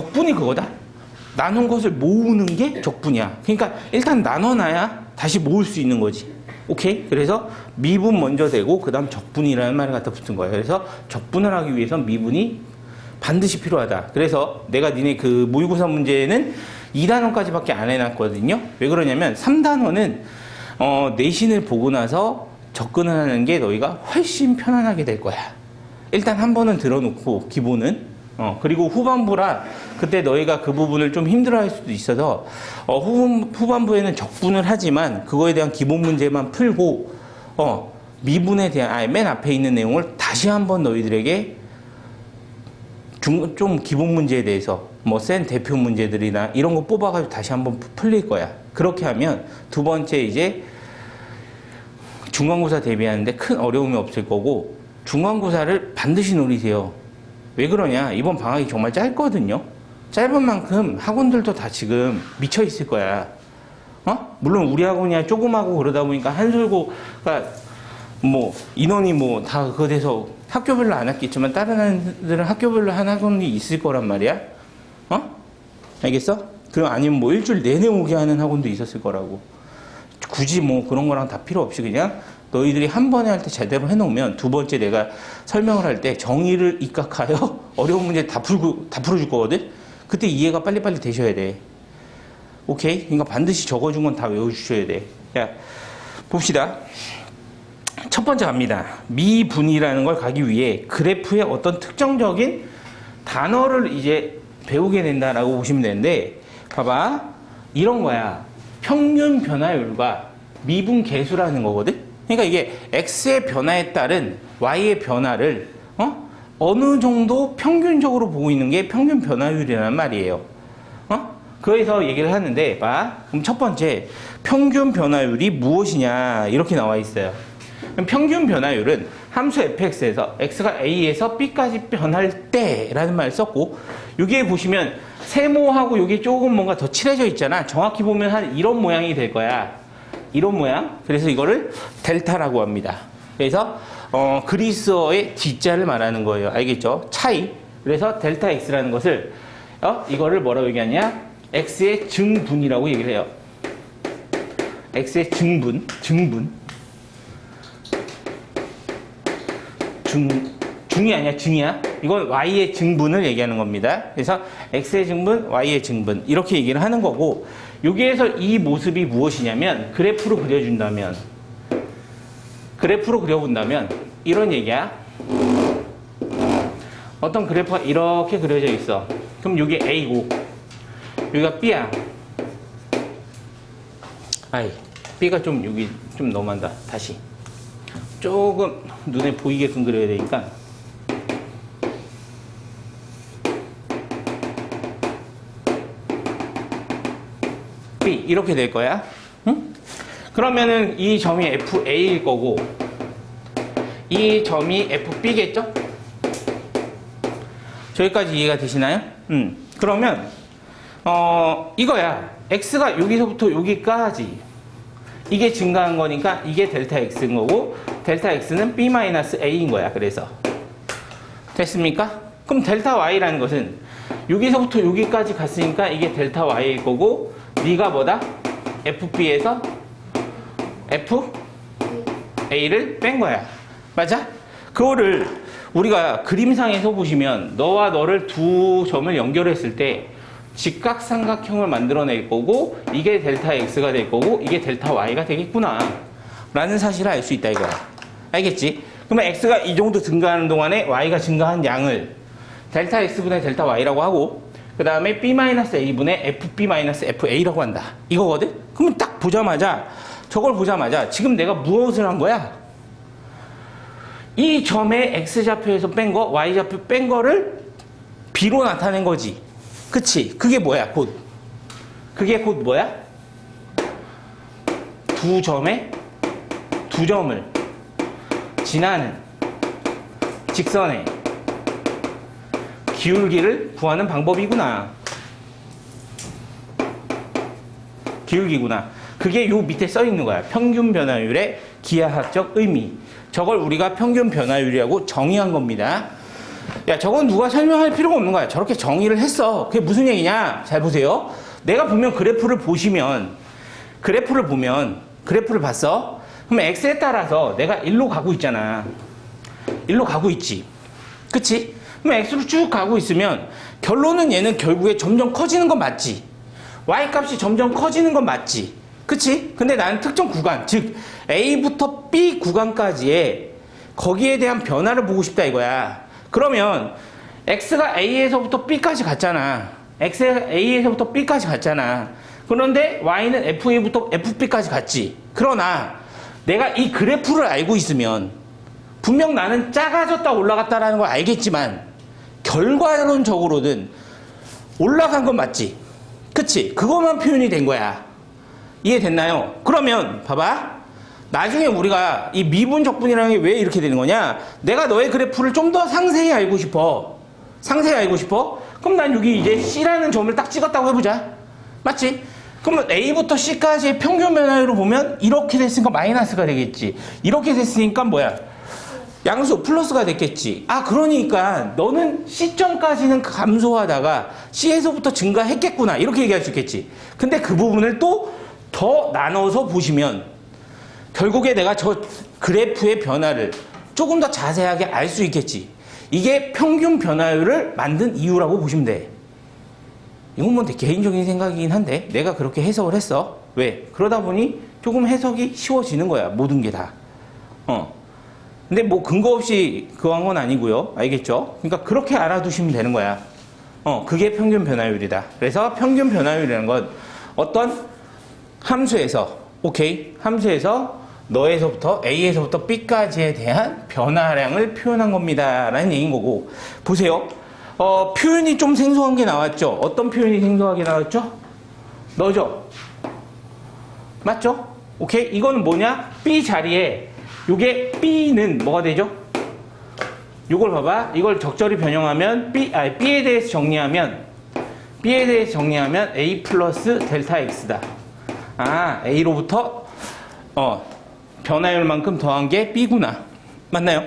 적분이 그거다. 나눈 것을 모으는 게 적분이야. 그러니까 일단 나눠놔야 다시 모을 수 있는 거지. 오케이? 그래서 미분 먼저 되고 그 다음 적분이라는 말이 갖다 붙은 거예요. 그래서 적분을 하기 위해서 미분이 반드시 필요하다. 그래서 내가 니네 그 모의고사 문제는 2단원까지밖에 안 해놨거든요. 왜 그러냐면 3단원은 어, 내신을 보고 나서 접근을 하는 게 너희가 훨씬 편안하게 될 거야. 일단 한 번은 들어놓고 기본은 어, 그리고 후반부라 그때 너희가 그 부분을 좀 힘들어할 수도 있어서 어, 후, 후반부에는 적분을 하지만 그거에 대한 기본 문제만 풀고 어, 미분에 대한 아예 맨 앞에 있는 내용을 다시 한번 너희들에게 중, 좀 기본 문제에 대해서 뭐 센 대표 문제들이나 이런 거 뽑아가지고 다시 한번 풀릴 거야. 그렇게 하면 두 번째 이제 중간고사 대비하는데 큰 어려움이 없을 거고 중간고사를 반드시 노리세요. 왜 그러냐? 이번 방학이 정말 짧거든요. 짧은 만큼 학원들도 다 지금 미쳐 있을 거야. 어? 물론 우리 학원이야 조그마고 그러다 보니까 한솔고가 뭐 인원이 뭐 다 그거 돼서 학교별로 안 했겠지만 다른 애들은 학교별로 한 학원이 있을 거란 말이야. 어? 알겠어? 그럼 아니면 뭐 일주일 내내 오게 하는 학원도 있었을 거라고. 굳이 뭐 그런 거랑 다 필요 없이 그냥 너희들이 한 번에 할 때 제대로 해놓으면 두 번째 내가 설명을 할 때 정의를 입각하여 어려운 문제 다 풀고 다 풀어줄 거거든. 그때 이해가 빨리빨리 되셔야 돼. 오케이? 그러니까 반드시 적어준 건 다 외워주셔야 돼. 야 봅시다. 첫 번째 갑니다. 미분이라는 걸 가기 위해 그래프의 어떤 특정적인 단어를 이제 배우게 된다라고 보시면 되는데, 봐봐. 이런 거야. 평균 변화율과 미분 계수라는 거거든? 그러니까 이게 x의 변화에 따른 y의 변화를, 어? 어느 정도 평균적으로 보고 있는 게 평균 변화율이란 말이에요. 어? 그래서 얘기를 하는데, 봐. 그럼 첫 번째, 평균 변화율이 무엇이냐, 이렇게 나와 있어요. 그럼 평균 변화율은 함수 fx에서 x가 a에서 b까지 변할 때라는 말을 썼고 여기에 보시면 세모하고 여기 조금 뭔가 더 칠해져 있잖아. 정확히 보면 한 이런 모양이 될 거야. 이런 모양. 그래서 이거를 델타라고 합니다. 그래서 어, 그리스어의 D자를 말하는 거예요. 알겠죠? 차이. 그래서 델타 x라는 것을 어, 이거를 뭐라고 얘기하냐? x의 증분이라고 얘기를 해요. x의 증분, 증분. 중, 중이 아니야, 증이야. 이건 y의 증분을 얘기하는 겁니다. 그래서 x의 증분, y의 증분. 이렇게 얘기를 하는 거고, 여기에서 이 모습이 무엇이냐면, 그래프로 그려준다면, 그래프로 그려본다면, 이런 얘기야. 어떤 그래프가 이렇게 그려져 있어. 그럼 여기 A고, 여기가 B야. 아이, B가 좀 여기 좀 너무한다. 다시. 조금 눈에 보이게끔 그려야 되니까 이렇게 될 거야. 응? 그러면은 이 점이 FA일 거고 이 점이 FB겠죠? 저기까지 이해가 되시나요? 음. 그러면 어 이거야. X가 여기서부터 여기까지 이게 증가한 거니까 이게 델타 X인 거고 델타 X는 B-A인 거야. 그래서 됐습니까? 그럼 델타 Y라는 것은 여기서부터 여기까지 갔으니까 이게 델타 Y일 거고 네가 뭐다? FB에서 FA를 뺀 거야. 맞아? 그거를 우리가 그림상에서 보시면 너와 너를 두 점을 연결했을 때 직각삼각형을 만들어낼 거고 이게 델타 x가 될 거고 이게 델타 y가 되겠구나 라는 사실을 알 수 있다 이거야 알겠지? 그러면 x가 이 정도 증가하는 동안에 y가 증가한 양을 델타 x분의 델타 y라고 하고 그 다음에 b-a분의 fb-fa라고 한다 이거거든? 그러면 딱 보자마자 저걸 보자마자 지금 내가 무엇을 한 거야? 이 점의 x좌표에서 뺀 거, y좌표 뺀 거를 b로 나타낸 거지 그치? 그게 뭐야, 곧? 그게 곧 뭐야? 두 점에 두 점을 지나는 직선의 기울기를 구하는 방법이구나. 기울기구나. 그게 요 밑에 써 있는 거야. 평균 변화율의 기하학적 의미. 저걸 우리가 평균 변화율이라고 정의한 겁니다. 야, 저건 누가 설명할 필요가 없는 거야. 저렇게 정의를 했어. 그게 무슨 얘기냐? 잘 보세요. 내가 보면 그래프를 보시면, 그래프를 보면, 그래프를 봤어? 그럼 x에 따라서 내가 일로 가고 있잖아. 일로 가고 있지. 그치? 그럼 x로 쭉 가고 있으면, 결론은 얘는 결국에 점점 커지는 건 맞지. y 값이 점점 커지는 건 맞지. 그치? 근데 나는 특정 구간, 즉, a부터 b 구간까지의 거기에 대한 변화를 보고 싶다 이거야. 그러면 x가 a에서부터 b까지 갔잖아. x가 a에서부터 b까지 갔잖아. 그런데 y는 fa부터 fb까지 갔지. 그러나 내가 이 그래프를 알고 있으면 분명 나는 작아졌다 올라갔다라는 걸 알겠지만 결과론적으로는 올라간 건 맞지. 그치? 그것만 표현이 된 거야. 이해됐나요? 그러면 봐봐. 나중에 우리가 이 미분 적분이라는 게 왜 이렇게 되는 거냐? 내가 너의 그래프를 좀 더 상세히 알고 싶어. 상세히 알고 싶어? 그럼 난 여기 이제 C라는 점을 딱 찍었다고 해보자. 맞지? 그러면 A부터 C까지의 평균 변화율을 보면 이렇게 됐으니까 마이너스가 되겠지. 이렇게 됐으니까 뭐야? 양수 플러스가 됐겠지. 아, 그러니까 너는 C점까지는 감소하다가 C에서부터 증가했겠구나. 이렇게 얘기할 수 있겠지. 근데 그 부분을 또 더 나눠서 보시면 결국에 내가 저 그래프의 변화를 조금 더 자세하게 알 수 있겠지. 이게 평균 변화율을 만든 이유라고 보시면 돼. 이건 뭐내 개인적인 생각이긴 한데 내가 그렇게 해석을 했어. 왜? 그러다 보니 조금 해석이 쉬워지는 거야. 모든 게 다. 어. 근데 뭐 근거 없이 그거 한 건 아니고요. 알겠죠? 그러니까 그렇게 알아두시면 되는 거야. 어, 그게 평균 변화율이다. 그래서 평균 변화율이라는 건 어떤 함수에서 오케이 함수에서 너에서부터 A에서부터 B까지에 대한 변화량을 표현한 겁니다. 라는 얘기인 거고 보세요. 어, 표현이 좀 생소한 게 나왔죠? 어떤 표현이 생소하게 나왔죠? 너죠? 맞죠? 오케이? 이거는 뭐냐? B 자리에 요게 B는 뭐가 되죠? 요걸 봐봐. 이걸 적절히 변형하면 B, 아, B에 대해서 정리하면 B에 대해서 정리하면 A 플러스 델타 X다. 아, A로부터 어, 변화율만큼 더한 게 B구나. 맞나요?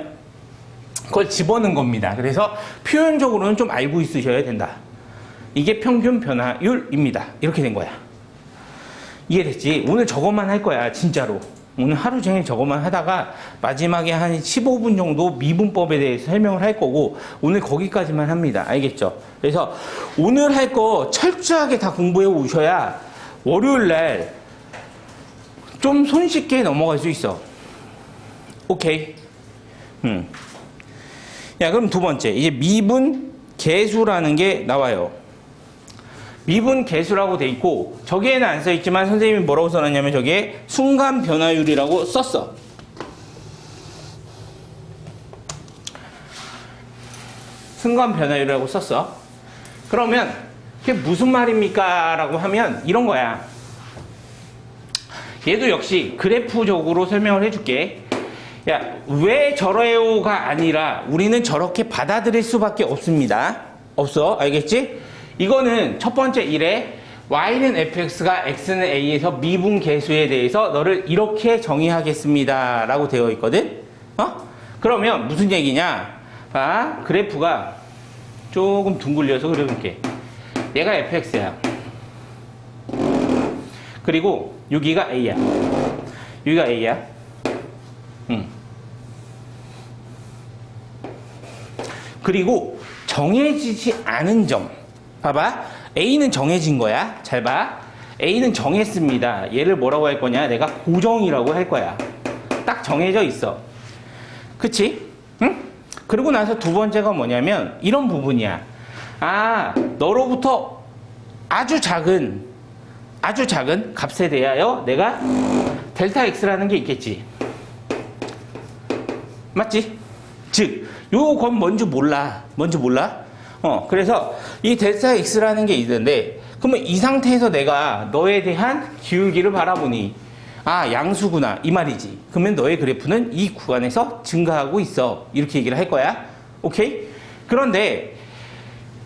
그걸 집어넣은 겁니다. 그래서 표현적으로는 좀 알고 있으셔야 된다. 이게 평균 변화율입니다. 이렇게 된 거야. 이해됐지? 오늘 저것만 할 거야, 진짜로. 오늘 하루 종일 저것만 하다가 마지막에 한 15분 정도 미분법에 대해서 설명을 할 거고 오늘 거기까지만 합니다. 알겠죠? 그래서 오늘 할 거 철저하게 다 공부해 오셔야 월요일 날 좀 손쉽게 넘어갈 수 있어. 오케이. 음. 야, 그럼 두 번째. 이제 미분 개수라는 게 나와요. 미분 개수라고 돼 있고 저기에는 안 써 있지만 선생님이 뭐라고 써놨냐면 저기에 순간 변화율이라고 썼어. 순간 변화율이라고 썼어. 그러면 그게 무슨 말입니까? 라고 하면 이런 거야. 얘도 역시 그래프적으로 설명을 해줄게. 야, 왜 저래요가 아니라 우리는 저렇게 받아들일 수밖에 없습니다. 없어. 알겠지? 이거는 첫 번째 일에 y는 fx가 x는 a에서 미분 계수에 대해서 너를 이렇게 정의하겠습니다. 라고 되어 있거든? 어? 그러면 무슨 얘기냐? 아, 그래프가 조금 둥글려서 그려볼게. 얘가 fx야. 그리고 여기가 a야. 여기가 a야. 응. 그리고 정해지지 않은 점. 봐봐. A는 정해진 거야. 잘 봐. A는 정했습니다. 얘를 뭐라고 할 거냐? 내가 고정이라고 할 거야. 딱 정해져 있어. 그치? 응? 그리고 나서 두 번째가 뭐냐면 이런 부분이야. 아, 너로부터 아주 작은 아주 작은 값에 대하여 내가 델타 x라는 게 있겠지. 맞지? 즉, 요건 뭔지 몰라. 뭔지 몰라? 어, 그래서 이 델타 x라는 게 있는데, 그러면 이 상태에서 내가 너에 대한 기울기를 바라보니, 아, 양수구나. 이 말이지. 그러면 너의 그래프는 이 구간에서 증가하고 있어. 이렇게 얘기를 할 거야. 오케이? 그런데,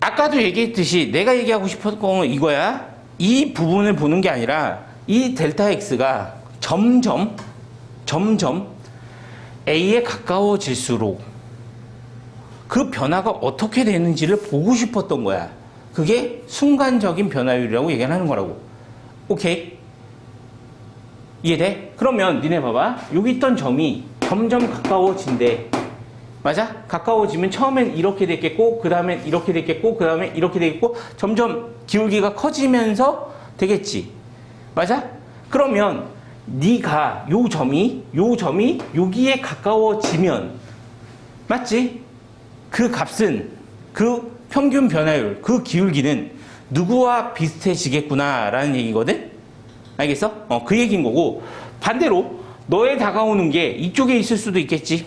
아까도 얘기했듯이 내가 얘기하고 싶었던 건 이거야. 이 부분을 보는 게 아니라 이 델타 x가 점점, 점점 A에 가까워질수록 그 변화가 어떻게 되는지를 보고 싶었던 거야. 그게 순간적인 변화율이라고 얘기하는 거라고. 오케이? 이해돼? 그러면 니네 봐봐. 여기 있던 점이 점점 가까워진대. 맞아? 가까워지면 처음엔 이렇게 됐겠고, 그 다음엔 이렇게 됐겠고, 그 다음에 이렇게 되겠고, 점점 기울기가 커지면서 되겠지. 맞아? 그러면 네가 요 점이 요 점이 여기에 가까워지면 맞지? 그 값은 그 평균 변화율, 그 기울기는 누구와 비슷해지겠구나라는 얘기거든. 알겠어? 어, 그 얘기인 거고 반대로 너에 다가오는 게 이쪽에 있을 수도 있겠지.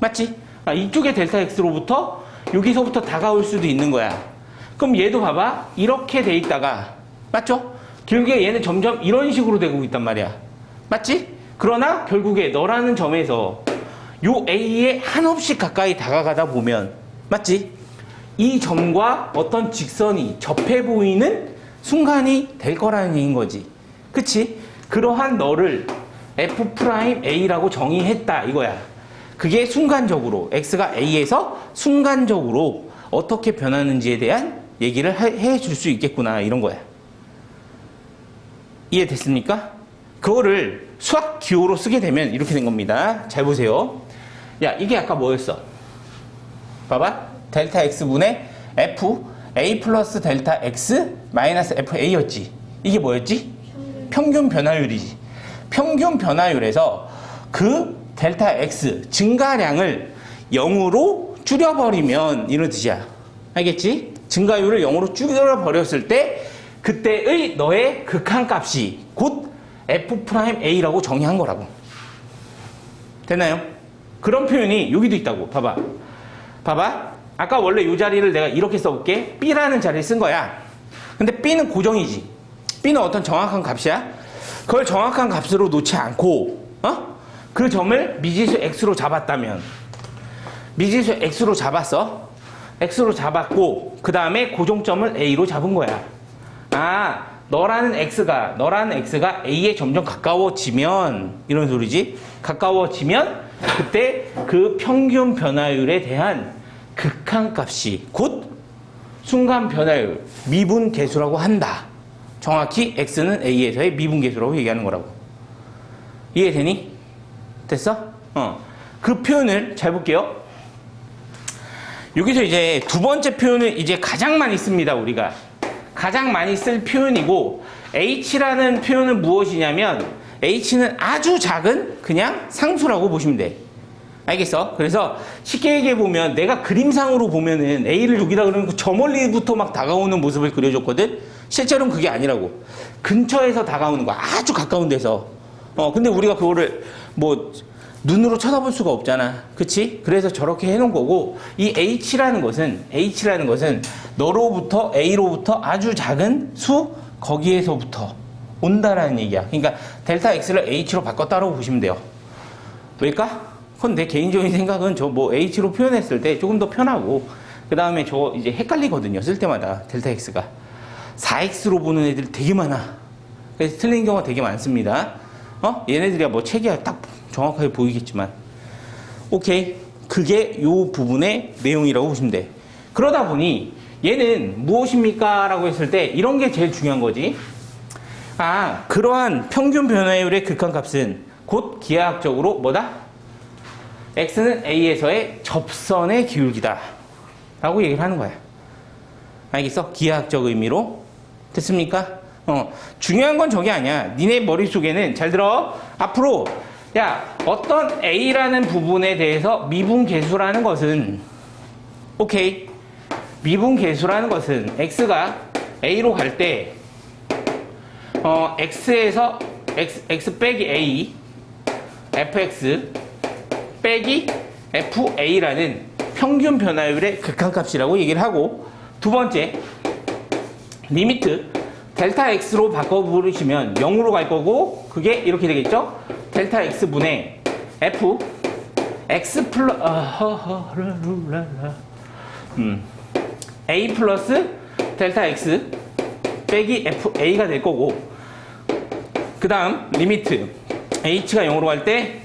맞지? 아, 이쪽에 델타 x로부터 여기서부터 다가올 수도 있는 거야. 그럼 얘도 봐봐. 이렇게 돼 있다가 맞죠? 결국에 얘는 점점 이런 식으로 되고 있단 말이야. 맞지? 그러나 결국에 너라는 점에서 요 A에 한없이 가까이 다가가다 보면 맞지? 이 점과 어떤 직선이 접해 보이는 순간이 될 거라는 얘기인 거지. 그치? 그러한 너를 F'A라고 정의했다 이거야. 그게 순간적으로 X가 A에서 순간적으로 어떻게 변하는지에 대한 얘기를 해줄 수 있겠구나 이런 거야. 이해됐습니까? 그거를 수학 기호로 쓰게 되면 이렇게 된 겁니다. 잘 보세요. 야, 이게 아까 뭐였어? 봐봐. 델타 x분의 f a 플러스 델타 x 마이너스 fa였지. 이게 뭐였지? 평균 변화율이지. 평균 변화율에서 그 델타 x 증가량을 0으로 줄여버리면 이런 뜻이야. 알겠지? 증가율을 0으로 줄여버렸을 때 그때의 너의 극한값이 곧 f'a라고 정의한 거라고. 됐나요? 그런 표현이 여기도 있다고. 봐봐. 봐봐. 아까 원래 이 자리를 내가 이렇게 써볼게. b라는 자리를 쓴 거야. 근데 b는 고정이지. b는 어떤 정확한 값이야. 그걸 정확한 값으로 놓지 않고, 어? 그 점을 미지수 x로 잡았다면, 미지수 x로 잡았어. x로 잡았고, 그 다음에 고정점을 a로 잡은 거야. 아, 너라는 x가, 너라는 x가 a에 점점 가까워지면, 이런 소리지. 가까워지면, 그때 그 평균 변화율에 대한 극한값이 곧 순간 변화율, 미분 계수라고 한다. 정확히 x는 a에서의 미분 계수라고 얘기하는 거라고. 이해되니? 됐어? 어. 그 표현을 잘 볼게요. 여기서 이제 두 번째 표현은 이제 가장 많이 씁니다, 우리가. 가장 많이 쓸 표현이고, h라는 표현은 무엇이냐면, h는 아주 작은 그냥 상수라고 보시면 돼. 알겠어? 그래서 쉽게 얘기해 보면 내가 그림상으로 보면은 A를 여기다 그러면 저 멀리부터 막 다가오는 모습을 그려줬거든? 실제로는 그게 아니라고. 근처에서 다가오는 거야. 아주 가까운 데서. 어, 근데 우리가 그거를 뭐 눈으로 쳐다볼 수가 없잖아. 그치? 그래서 저렇게 해놓은 거고, 이 H라는 것은, H라는 것은 너로부터, A로부터 아주 작은 수, 거기에서부터 온다라는 얘기야. 그러니까 델타 X를 H로 바꿨다라고 보시면 돼요. 왜일까? 그건 내 개인적인 생각은 저 뭐 H로 표현했을 때 조금 더 편하고, 그 다음에 저 이제 헷갈리거든요. 쓸 때마다 델타 X가. 4X로 보는 애들 되게 많아. 그래서 틀린 경우가 되게 많습니다. 어? 얘네들이야 뭐 책이야 딱 정확하게 보이겠지만. 오케이. 그게 요 부분의 내용이라고 보시면 돼. 그러다 보니 얘는 무엇입니까? 라고 했을 때 이런 게 제일 중요한 거지. 아, 그러한 평균 변화율의 극한값은 곧 기하학적으로 뭐다? x는 a에서의 접선의 기울기다. 라고 얘기를 하는 거야. 알겠어? 기하학적 의미로. 됐습니까? 어, 중요한 건 저게 아니야. 니네 머릿속에는 잘 들어. 앞으로 야, 어떤 a라는 부분에 대해서 미분 계수라는 것은 오케이. 미분 계수라는 것은 x가 a로 갈 때 어, x에서 x, x 빼기 a fx 빼기 fa라는 평균 변화율의 극한값이라고 얘기를 하고 두 번째 리미트 델타 x로 바꿔 부르시면 0으로 갈 거고 그게 이렇게 되겠죠 델타 x분의 f x 플러 아. 음, a 플러스 델타 x 빼기 f a가 될 거고 그 다음 리미트 h가 0으로 갈 때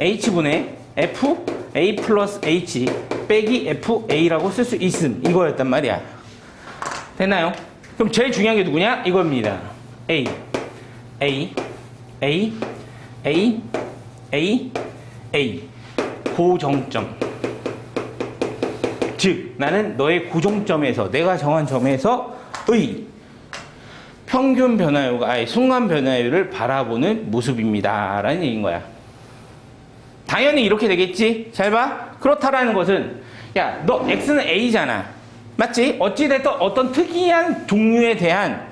h분의 f a 플러스 h 빼기 FA라고 쓸 수 있음. 이거였단 말이야. 됐나요? 그럼 제일 중요한 게 누구냐? 이겁니다. A, A, A, A, A, A. 고정점. 즉, 나는 너의 고정점에서, 내가 정한 점에서의 평균 변화율과, 아니, 순간 변화율을 바라보는 모습입니다. 라는 얘기인 거야. 당연히 이렇게 되겠지? 잘 봐. 그렇다라는 것은, 야, 너 X는 A잖아. 맞지? 어찌 됐든 어떤 특이한 종류에 대한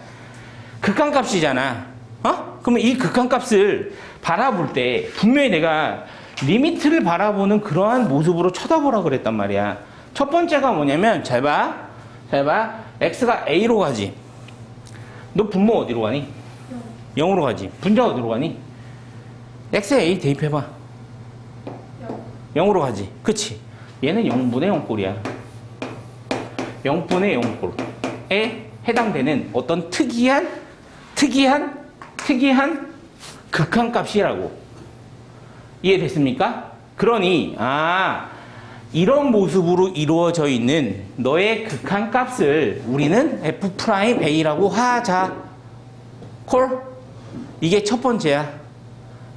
극한값이잖아. 어? 그러면 이 극한값을 바라볼 때 분명히 내가 리미트를 바라보는 그러한 모습으로 쳐다보라 그랬단 말이야. 첫 번째가 뭐냐면 잘 봐. 잘 봐. x가 a로 가지. 너 분모 어디로 가니? 0 으로 가지. 분자 어디로 가니? x에 a 대입해 봐. 0 으로 가지. 그치? 얘는 0분의 0꼴이야. 0분의 0꼴에 해당되는 어떤 특이한 특이한 특이한 극한값이라고 이해됐습니까? 그러니 아 이런 모습으로 이루어져 있는 너의 극한 값을 우리는 f 프라임 a라고 하자 콜 이게 첫 번째야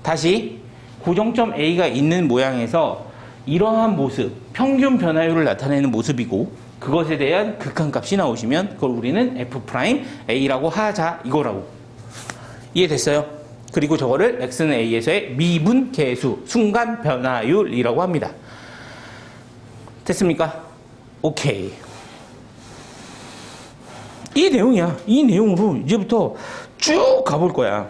다시 고정점 a가 있는 모양에서 이러한 모습 평균 변화율을 나타내는 모습이고 그것에 대한 극한 값이 나오시면 그걸 우리는 f 프라임 a라고 하자 이거라고 이해됐어요? 그리고 저거를 x는 a에서의 미분 계수 순간 변화율이라고 합니다. 됐습니까? 오케이. 이 내용이야. 이 내용으로 이제부터 쭉 가볼 거야.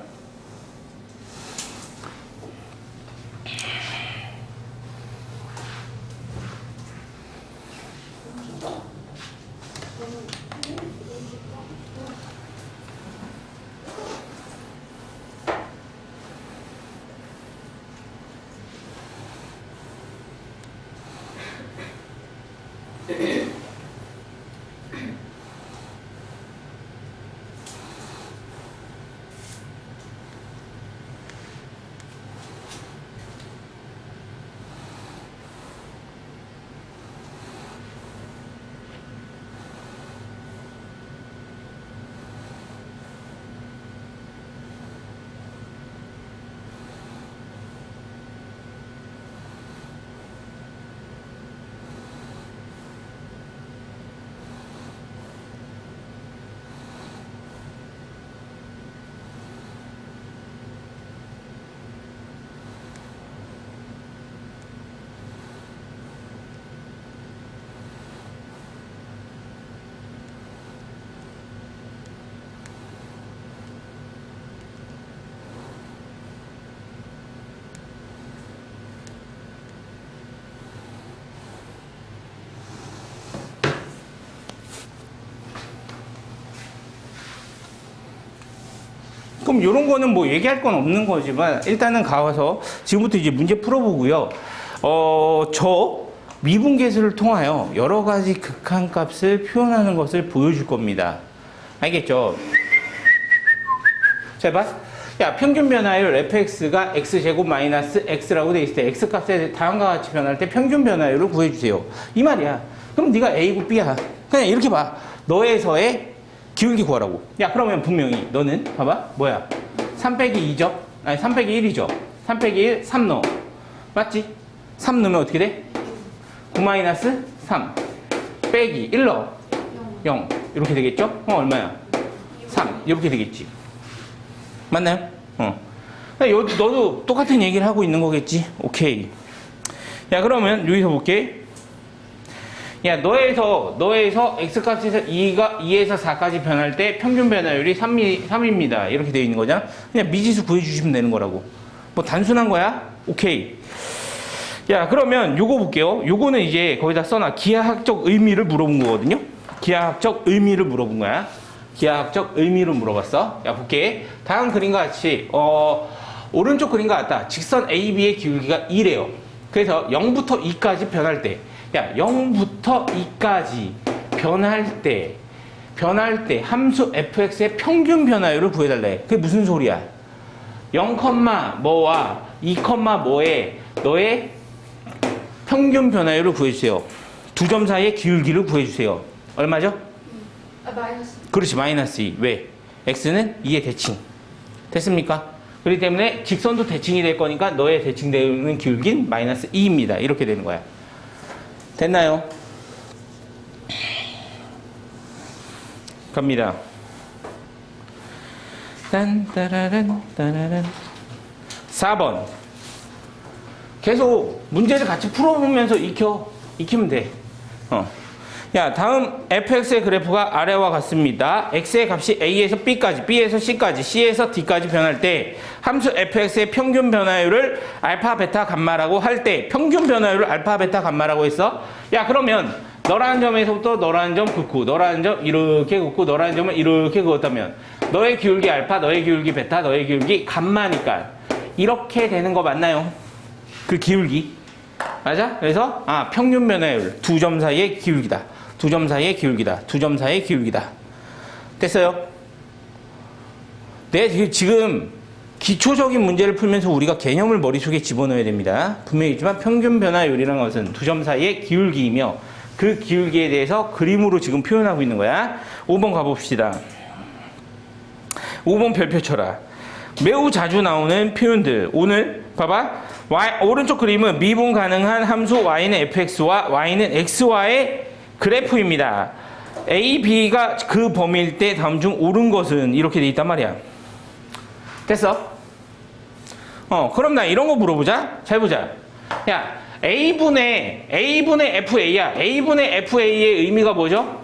그럼 이런 거는 뭐 얘기할 건 없는 거지만 일단은 가서 지금부터 이제 문제 풀어보고요. 어, 저 미분계수를 통하여 여러 가지 극한값을 표현하는 것을 보여줄 겁니다. 알겠죠? 자, 봐. 야, 평균 변화율 fx가 x제곱 마이너스 x라고 돼 있을 때 x 값에 다음과 같이 변할 때 평균 변화율을 구해주세요. 이 말이야. 그럼 네가 a고 b야. 그냥 이렇게 봐. 너에서의 기울기 구하라고. 야, 그러면 분명히 너는 봐봐. 뭐야? 3 빼기 2죠? 아니, 3 빼기 1이죠? 3 빼기 1, 3 넣어. 맞지? 3 넣으면 어떻게 돼? 9 마이너스 3 빼기 1 넣어. 0. 이렇게 되겠죠? 어, 얼마야? 3. 이렇게 되겠지. 맞나요? 어. 요, 너도 똑같은 얘기를 하고 있는 거겠지? 오케이. 야, 그러면 여기서 볼게. 야, 너에서, 너에서 x값에서 2가, 2에서 4까지 변할 때 평균 변화율이 3이, 3입니다. 이렇게 되어 있는 거잖아? 그냥 미지수 구해주시면 되는 거라고. 뭐 단순한 거야? 오케이. 야, 그러면 요거 볼게요. 요거는 이제 거기다 써놔. 기하학적 의미를 물어본 거거든요? 기하학적 의미를 물어본 거야. 기하학적 의미를 물어봤어. 야, 볼게. 다음 그림과 같이, 어, 오른쪽 그림과 같다. 직선 AB의 기울기가 2래요. 그래서 0부터 2까지 변할 때, 야, 0부터 2까지 변할 때, 변할 때 함수 fx의 평균 변화율을 구해달래. 그게 무슨 소리야? 0, 뭐와 2, 뭐에 너의 평균 변화율을 구해주세요. 두 점 사이의 기울기를 구해주세요. 얼마죠? 아 마이너스 그렇지 마이너스 2. 왜? x는 2의 대칭. 됐습니까? 그렇기 때문에 직선도 대칭이 될 거니까 너의 대칭되는 기울기는 마이너스 2입니다. 이렇게 되는 거야. 됐나요? 갑니다. 딴 따라란 따라란 4번 계속 문제를 같이 풀어보면서 익혀 익히면 돼. 어. 야, 다음 fx의 그래프가 아래와 같습니다. x의 값이 a에서 b까지, b에서 c까지, c에서 d까지 변할 때 함수 fx의 평균 변화율을 알파, 베타, 감마라고 할 때 평균 변화율을 알파, 베타, 감마라고 했어. 야, 그러면 너라는 점에서부터 너라는 점 긋고 너라는 점 이렇게 긋고 너라는 점을 이렇게 그었다면 너의 기울기 알파, 너의 기울기 베타, 너의 기울기 감마니까 이렇게 되는 거 맞나요? 그 기울기. 맞아? 그래서 아 평균 변화율 두 점 사이의 기울기다. 두 점 사이의 기울기다. 두 점 사이의 기울기다. 됐어요? 네, 지- 지금 기초적인 문제를 풀면서 우리가 개념을 머릿속에 집어넣어야 됩니다. 분명히 있지만 평균 변화율이라는 것은 두 점 사이의 기울기이며 그 기울기에 대해서 그림으로 지금 표현하고 있는 거야. 5번 가봅시다. 5번 별표 쳐라. 매우 자주 나오는 표현들. 오늘 봐봐. Y, 오른쪽 그림은 미분 가능한 함수 y는 fx와 y는 x와의 그래프입니다. a, b가 그 범위일 때 다음 중 옳은 것은 이렇게 돼 있단 말이야. 됐어? 어, 그럼 나 이런 거 물어보자. 잘 보자. 야, a분의 a분의 fa야. a분의 fa의 의미가 뭐죠?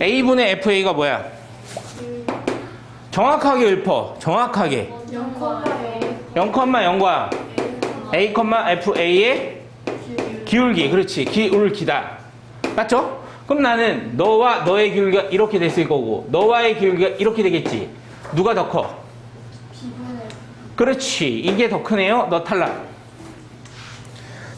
a분의 fa가 뭐야? 정확하게 읊어. 정확하게. 0,0과 a, fa의 기울기. 그렇지. 기울기다. 맞죠? 그럼 나는 너와 너의 기울기가 이렇게 됐을 거고 너와의 기울기가 이렇게 되겠지. 누가 더 커? 그렇지. 이게 더 크네요. 너 탈락.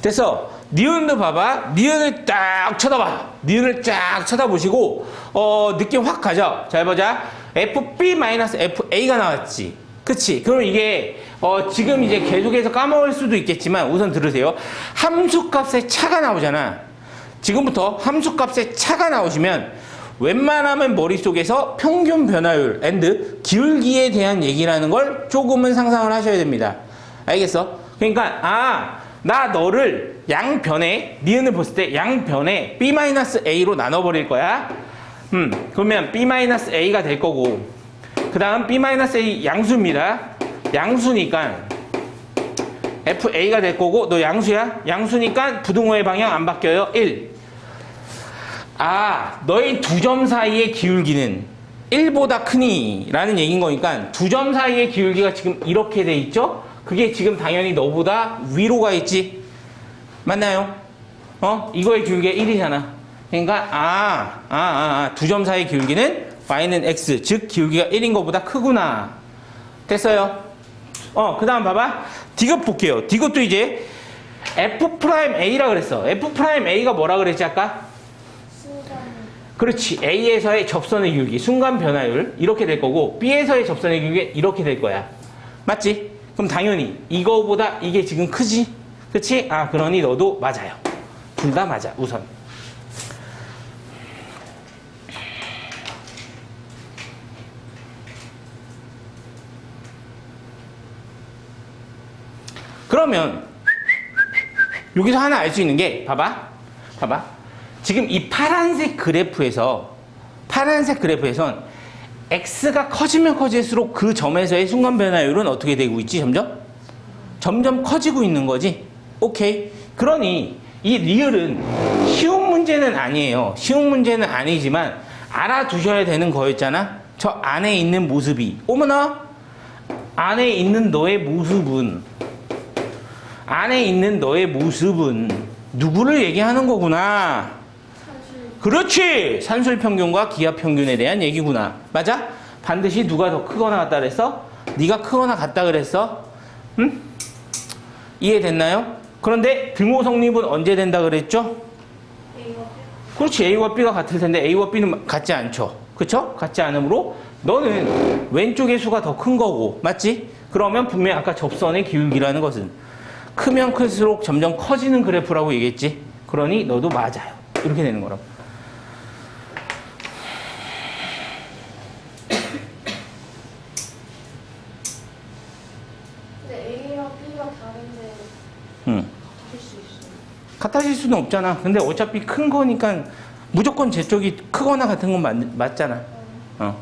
됐어. 니은도 봐봐. 니은을 딱 쳐다봐. 니은을 쫙 쳐다보시고 어 느낌 확 가죠. 잘 보자. FB-FA가 나왔지. 그치? 그럼 이게 어 지금 이제 계속해서 까먹을 수도 있겠지만 우선 들으세요. 함수값의 차가 나오잖아. 지금부터 함수값의 차가 나오시면 웬만하면 머릿속에서 평균 변화율 앤드 기울기에 대한 얘기라는 걸 조금은 상상을 하셔야 됩니다. 알겠어? 그러니까 아, 나 너를 양변에 니은을 봤을 때 양변에 b-a로 나눠 버릴 거야. 음, 그러면 b-a가 될 거고 그다음 b-a 양수입니다. 양수니까 FA가 될 거고 너 양수야? 양수니까 부등호의 방향 안 바뀌어요. 1. 아, 너희 두 점 사이의 기울기는 1보다 크니 라는 얘기인 거니까 두 점 사이의 기울기가 지금 이렇게 돼 있죠? 그게 지금 당연히 너보다 위로 가 있지. 맞나요? 어? 이거의 기울기가 1이잖아. 그러니까 아, 아, 아, 아. 두 점 사이의 기울기는 y는 x, 즉 기울기가 1인 것보다 크구나. 됐어요? 어, 그 다음 봐봐. 디귿 볼게요. 디귿도 이제 F'A라 그랬어. F'A가 뭐라 그랬지, 아까? 그렇지. A에서의 접선의 기울기, 순간 변화율, 이렇게 될 거고, B에서의 접선의 기울기, 이렇게 될 거야. 맞지? 그럼 당연히 이거보다 이게 지금 크지? 그치? 아, 그러니 너도 맞아요. 둘 다 맞아, 우선. 그러면 여기서 하나 알 수 있는 게 봐봐. 봐봐. 지금 이 파란색 그래프에서 파란색 그래프에선 x가 커지면 커질수록 그 점에서의 순간 변화율은 어떻게 되고 있지 점점? 점점 커지고 있는 거지? 오케이. 그러니 이 리을은 쉬운 문제는 아니에요. 쉬운 문제는 아니지만 알아두셔야 되는 거였잖아. 저 안에 있는 모습이. 어머나! 안에 있는 너의 모습은 안에 있는 너의 모습은 누구를 얘기하는 거구나. 그렇지! 산술 평균과 기압 평균에 대한 얘기구나. 맞아? 반드시 누가 더 크거나 같다 그랬어? 네가 크거나 같다 그랬어? 응? 이해됐나요? 그런데 등호 성립은 언제 된다 그랬죠? 그렇지. A와 B가 같을 텐데 A와 B는 같지 않죠. 그쵸? 같지 않으므로 너는 왼쪽의 수가 더 큰 거고. 맞지? 그러면 분명히 아까 접선의 기울기라는 것은 크면 클수록 점점 커지는 그래프라고 얘기했지. 그러니 너도 맞아요. 이렇게 되는 거라고. 응. 같아질 수는 없잖아. 근데 어차피 큰 거니까 무조건 제 쪽이 크거나 같은 건 맞, 맞잖아. 어.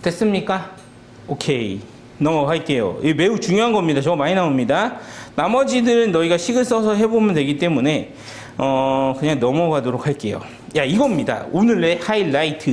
됐습니까? 오케이. 넘어갈게요. 이게 매우 중요한 겁니다. 저거 많이 나옵니다. 나머지들은 너희가 식을 써서 해보면 되기 때문에, 어, 그냥 넘어가도록 할게요. 야, 이겁니다. 오늘의 하이라이트.